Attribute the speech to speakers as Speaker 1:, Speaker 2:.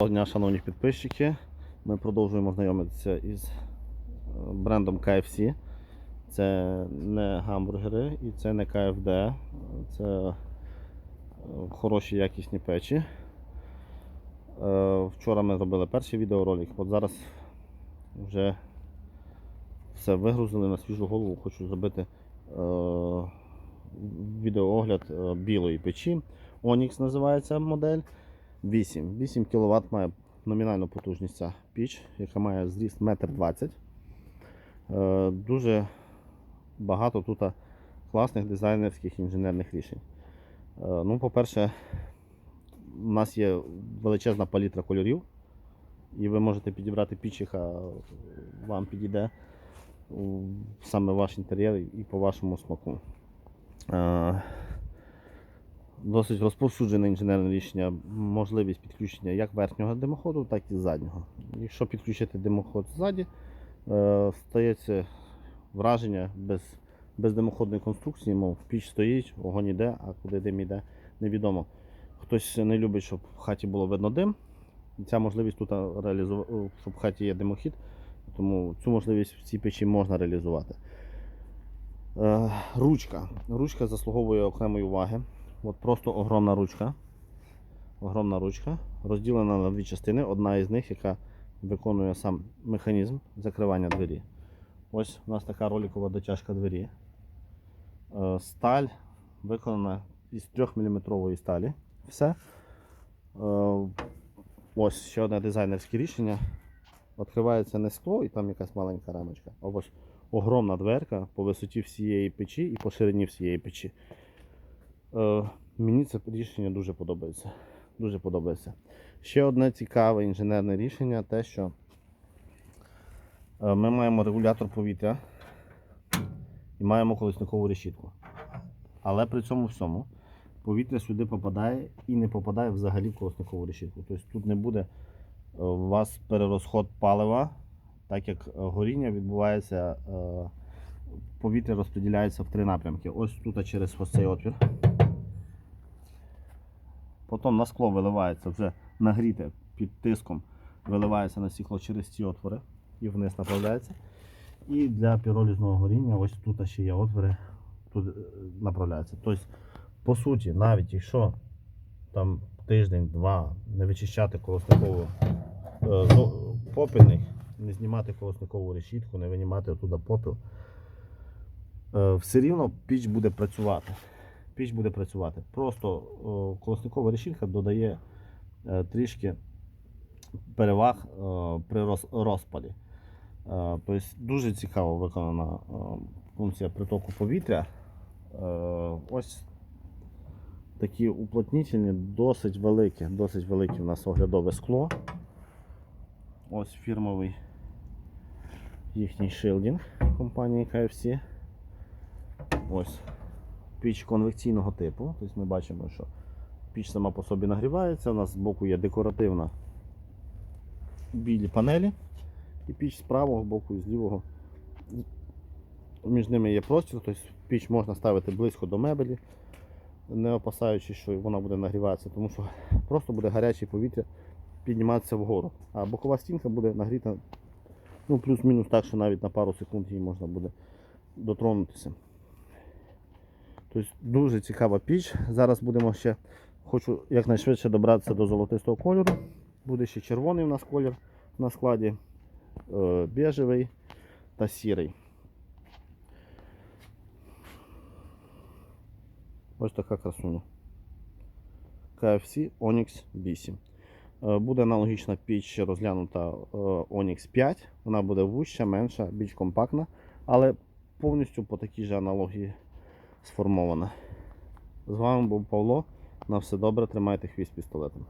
Speaker 1: Доброго дня, шановні підписчики. Ми продовжуємо знайомитися із е, брендом KFC. Це не гамбургери і це не КФД. Це е, хороші якісні печі. Е, Вчора ми зробили перший відеоролик, от зараз вже все вигрузили на свіжу голову. Хочу зробити відеоогляд білої печі. Onyx називається модель. 8. 8 кВт має номінальну потужність ця піч, яка має зріст 1,20 м. Е, Дуже багато тут класних дизайнерських інженерних рішень. Е, Ну, по-перше, у нас є величезна палітра кольорів, і ви можете підібрати піч, яка вам підійде саме ваш інтер'єр і по вашому смаку. Е, Досить розповсюджене інженерне рішення, можливість підключення як верхнього димоходу, так і заднього. Якщо підключити димоход ззаді, е, стається враження без, без димоходної конструкції, мов піч стоїть, вогонь йде, а куди дим йде, невідомо. Хтось не любить, щоб в хаті було видно дим. Ця можливість тут реалізувати, щоб в хаті є димохід, тому цю можливість в цій печі можна реалізувати. Е, Ручка. Ручка заслуговує окремої уваги. От просто огромна ручка. Огромна ручка, розділена на дві частини. Одна із них, яка виконує сам механізм закривання двері. Ось у нас така роликова дотяжка двері. Е, Сталь виконана із 3 мм сталі. Все. Е, Ось ще одне дизайнерське рішення. Відкривається не скло і там якась маленька рамочка. А ось огромна дверка по висоті всієї печі і по ширині всієї печі. Е, мені це рішення дуже подобається. Дуже подобається. Ще одне цікаве інженерне рішення те, що е, ми маємо регулятор повітря і маємо колесникову решітку. Але при цьому всьому повітря сюди попадає і не попадає взагалі в колесникову решітку. Тобто тут не буде е, у вас перерозход палива, так як горіння відбувається, повітря розподіляється в три напрямки. Ось тут через ось цей отвір. Потім на скло виливається вже нагріте під тиском, виливається на стекло через ці отвори і вниз направляється. І для піролізного горіння ось тут ще є отвори, тут е, направляється. Тобто, по суті, навіть якщо там тиждень-два не вичищати колосникову е, попільник, не знімати колосникову решітку, не винімати оттуда попіл, е, все рівно піч буде працювати піч буде працювати. Просто колосникова решітка додає е, трішки переваг е, при роз- розпалі. Е, тобто дуже цікаво виконана функція притоку повітря. Ось такі уплотнітельні, досить великі, досить велике у нас оглядове скло. Ось фірмовий їхній шилдінг компанії KFC. Ось піч конвекційного типу. Тобто ми бачимо, що піч сама по собі нагрівається, у нас збоку є декоративна білі панелі, і піч з правого боку і з лівого. Між ними є простір, тобто піч можна ставити близько до мебелі, не опасаючись, що вона буде нагріватися, тому що просто буде гаряче повітря підніматися вгору. А бокова стінка буде нагріта ну, плюс-мінус так, що навіть на пару секунд її можна буде дотронутися. Тобто дуже цікава піч. Зараз будемо ще, хочу якнайшвидше добратися до золотистого кольору. Буде ще червоний у нас колір на складі, е, бежевий та сірий. Ось така красуня. KFC Onyx 8. Е, Буде аналогічна піч розглянута е, Onyx 5. Вона буде вуща, менша, більш компактна, але повністю по такій же аналогії сформована. З вами був Павло. На все добре, тримайте хвіст пістолетом.